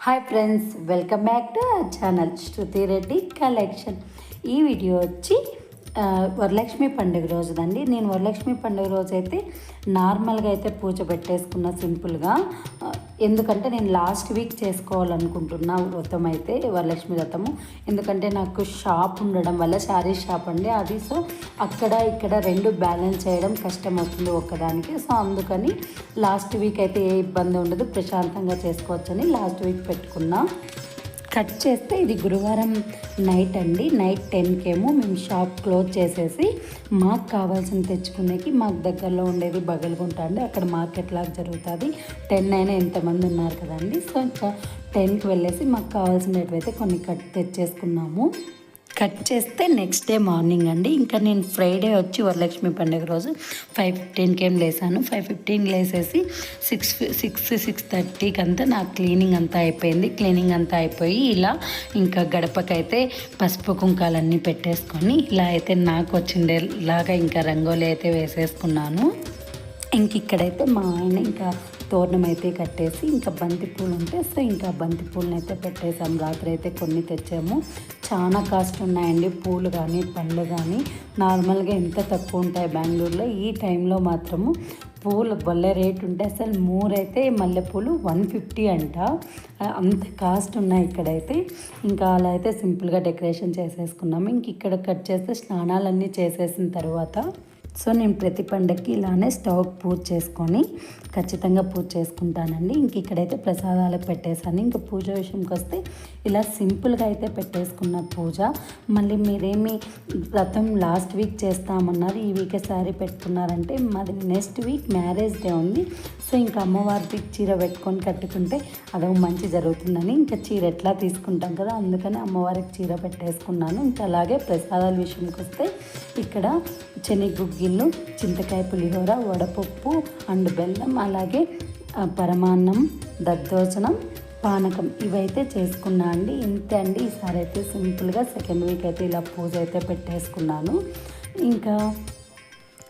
Hi friends welcome back to our channel Shruti Reddy collection ఈ video వచ్చి వరలక్ష్మి పండుగ రోజుదండి. నేను వరలక్ష్మి పండుగ రోజు అయితే నార్మల్గా అయితే పూజ పెట్టేసుకున్న సింపుల్గా. ఎందుకంటే నేను లాస్ట్ వీక్ చేసుకోవాలనుకుంటున్నా వ్రతం అయితే వరలక్ష్మి వ్రతము. ఎందుకంటే నాకు షాప్ ఉండడం వల్ల శారీ షాప్ అండి. అది సో అక్కడ ఇక్కడ రెండు బ్యాలెన్స్ చేయడం కష్టం అవుతుంది ఒక్కదానికి. సో అందుకని లాస్ట్ వీక్ అయితే ఏ ఇబ్బంది ఉండదు. ప్రశాంతంగా చేసుకోవచ్చని లాస్ట్ వీక్ పెట్టుకున్నా. కట్ చేస్తే ఇది గురువారం నైట్ అండి. నైట్ టెన్కేమో మేము షాప్ క్లోజ్ చేసేసి మాకు కావాల్సిన తెచ్చుకునేకి మాకు దగ్గరలో ఉండేది బగలుగుంట అండి. అక్కడ మార్కెట్ లాగా జరుగుతుంది. టెన్ అయినా ఎంతమంది ఉన్నారు కదండి. సో ఇంకా టెన్కి వెళ్ళేసి మాకు కావాల్సినవి అయితే కొన్ని కట్ తెచ్చేసుకున్నాము. కట్ చేస్తే నెక్స్ట్ డే మార్నింగ్ అండి. ఇంకా నేను ఫ్రైడే వచ్చి వరలక్ష్మి పండుగ రోజు ఫైవ్ ఫిఫ్టీన్కి ఏం లేసాను. ఫైవ్ ఫిఫ్టీన్ లేసేసి సిక్స్ సిక్స్ సిక్స్ థర్టీకి అంతా నా క్లీనింగ్ అంతా అయిపోయింది. క్లీనింగ్ అంతా అయిపోయి ఇలా ఇంకా గడపకైతే పసుపు కుంకాలన్నీ పెట్టేసుకొని ఇలా అయితే నాకు వచ్చిండేలాగా ఇంకా రంగోలీ అయితే వేసేసుకున్నాను. ఇంక ఇక్కడైతే మా ఆయన ఇంకా తోరణం అయితే కట్టేసి ఇంకా బంతి పూలు ఉంటే సో ఇంకా బంతి పూలను అయితే పెట్టేసాం రాత్రి అయితే కొన్ని తెచ్చాము. చాలా కాస్ట్ ఉన్నాయండి. పూలు కానీ పండ్లు కానీ నార్మల్గా ఎంత తక్కువ ఉంటాయి బెంగళూరులో? ఈ టైంలో మాత్రము పూలు భలే రేట్ ఉంటే అసలు మూరైతే మల్లెపూలు వన్ ఫిఫ్టీ అంట. అంత కాస్ట్ ఉన్నాయి ఇక్కడైతే. ఇంకా అలా అయితే సింపుల్గా డెకరేషన్ చేసేసుకున్నాము. ఇంక ఇక్కడ కట్ చేస్తే స్నానాలన్నీ చేసేసిన తర్వాత సో నేను ప్రతి పండగకి ఇలానే స్టవ్ పూజ చేసుకొని ఖచ్చితంగా పూజ చేసుకుంటానండి. ఇంక ఇక్కడైతే ప్రసాదాలకు పెట్టేశాను. ఇంకా పూజ విషయంకి వస్తే ఇలా సింపుల్గా అయితే పెట్టేసుకున్న పూజ. మళ్ళీ మీరేమి గతం లాస్ట్ వీక్ చేస్తామన్నారు ఈ వీకే శారీ పెట్టుకున్నారంటే మాది నెక్స్ట్ వీక్ మ్యారేజ్ డే ఉంది. సో ఇంకా అమ్మవారికి చీర పెట్టుకొని కట్టుకుంటే అదొక మంచి జరుగుతుందని ఇంకా చీర ఎట్లా తీసుకుంటాం కదా అందుకని అమ్మవారికి చీర పెట్టేసుకున్నాను. ఇంకా అలాగే ప్రసాదాల విషయంకి వస్తే ఇక్కడ శనగగుగ్గిళ్ళు చింతకాయ పులిహోర వడపప్పు అండ్ బెల్లం అలాగే పరమాన్నం దద్దోజనం పానకం ఇవైతే చేసుకున్నా అండి. ఇంతే అండి. ఈసారి అయితే సింపుల్గా సెకండ్ వీక్ అయితే ఇలా పూజ అయితే పెట్టేసుకున్నాను. ఇంకా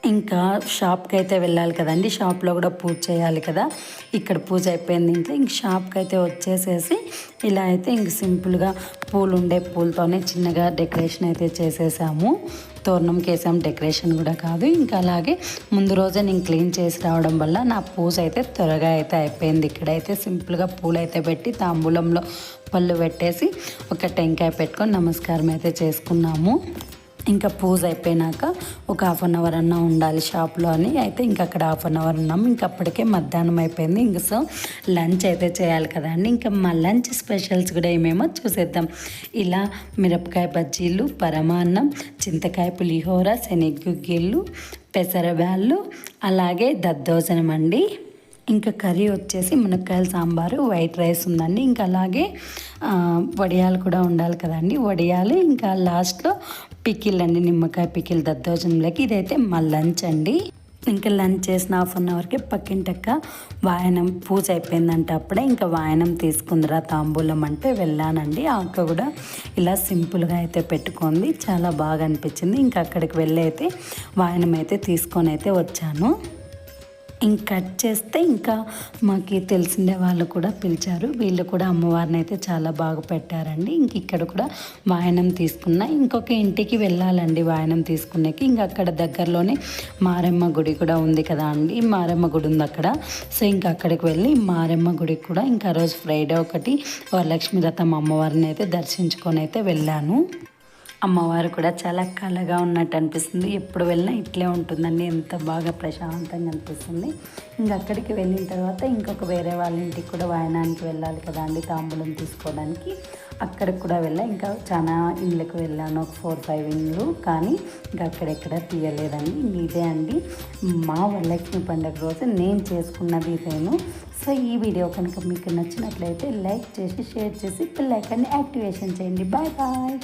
ఇంకా షాప్కి అయితే వెళ్ళాలి కదండి. షాప్లో కూడా పూజ చేయాలి కదా. ఇక్కడ పూజ అయిపోయింది ఇంట్లో. ఇంక షాప్కి అయితే వచ్చేసేసి ఇలా అయితే ఇంక సింపుల్గా పూలు ఉండే పూలతోనే చిన్నగా డెకరేషన్ అయితే చేసేసాము. తోరణం కేసాం. డెకరేషన్ కూడా కాదు. ఇంకా అలాగే ముందు రోజే నేను క్లీన్ చేసి రావడం వల్ల నా పూజ అయితే త్వరగా అయితే అయిపోయింది. ఇక్కడైతే సింపుల్గా పూలు అయితే పెట్టి తాంబూలంలో పళ్ళు పెట్టేసి ఒక టెంకాయ పెట్టుకొని నమస్కారం అయితే చేసుకున్నాము. ఇంకా పూజ అయిపోయినాక ఒక హాఫ్ అన్ అవర్ అన్న ఉండాలి షాప్లో అని. అయితే ఇంక అక్కడ హాఫ్ అన్ అవర్ ఉన్నాం. ఇంకా అప్పటికే మధ్యాహ్నం అయిపోయింది. ఇంక సో లంచ్ అయితే చేయాలి కదండి ఇంకా మా లంచ్ స్పెషల్స్ కూడా ఏమేమో చూసేద్దాం. ఇలా మిరపకాయ బజ్జీలు పరమాన్నం చింతకాయ పులిహోర శనగగుగ్గిళ్ళు పెసరబ్యాళ్ళు అలాగే దద్దోజనం అండి. ఇంకా కర్రీ వచ్చేసి మునక్కాయల సాంబారు వైట్ రైస్ ఉందండి. ఇంకా అలాగే వడియాలు కూడా ఉండాలి కదండి. వడియాలు ఇంకా లాస్ట్లో పికిల్ అండి నిమ్మకాయ పికిల్ దద్దోజనంలోకి. ఇదైతే మా లంచ్ అండి. ఇంకా లంచ్ చేసిన హాఫ్ అన్ అవర్కి పక్కింటక్క వాయనం పూజ అయిపోయిందంటే అప్పుడే. ఇంకా వాయనం తీసుకుందిరా తాంబూలం అంటే వెళ్ళానండి. ఆ అక్క కూడా ఇలా సింపుల్గా అయితే పెట్టుకుంది. చాలా బాగా అనిపించింది. ఇంకా అక్కడికి వెళ్ళి అయితే వాయనం అయితే తీసుకొని అయితే వచ్చాను. ఇంక కట్ చేస్తే ఇంకా మాకు తెలిసిన వాళ్ళు కూడా పిలిచారు. వీళ్ళు కూడా అమ్మవారిని అయితే చాలా బాగా పెట్టారండి. ఇంక ఇక్కడ కూడా వాయనం తీసుకున్న ఇంకొక ఇంటికి వెళ్ళాలండి వాయనం తీసుకునేకి. ఇంక అక్కడ దగ్గరలోనే మారెమ్మ గుడి కూడా ఉంది కదా అండి. మారెమ్మ గుడి ఉంది అక్కడ. సో ఇంకా అక్కడికి వెళ్ళి మారెమ్మ గుడికి కూడా ఇంకా ఆ రోజు ఫ్రైడే ఒకటి వరలక్ష్మి రథం అమ్మవారిని అయితే దర్శించుకొని అయితే వెళ్ళాను. అమ్మవారు కూడా చాలా కళగా ఉన్నట్టు అనిపిస్తుంది. ఎప్పుడు వెళ్ళినా ఇట్లే ఉంటుందండి. ఎంత బాగా ప్రశాంతంగా అనిపిస్తుంది. ఇంకా అక్కడికి వెళ్ళిన తర్వాత ఇంకొక వేరే వాళ్ళ ఇంటికి కూడా వాయనానికి వెళ్ళాలి కదా అండి తాంబూలం తీసుకోవడానికి. అక్కడికి కూడా వెళ్ళా. ఇంకా చాలా ఇండ్లకు వెళ్ళాను ఒక ఫోర్ ఫైవ్ ఇండ్లు. కానీ ఇంకా అక్కడెక్కడ తీయలేదండి. ఇంక ఇదే అండి. మా వరలక్ష్మి పండుగ రోజు నేను చేసుకున్నది ఇదేను. సో ఈ వీడియో కనుక మీకు నచ్చినట్లయితే లైక్ చేసి షేర్ చేసి పిల్లకాన్ని యాక్టివేషన్ చేయండి. Bye bye.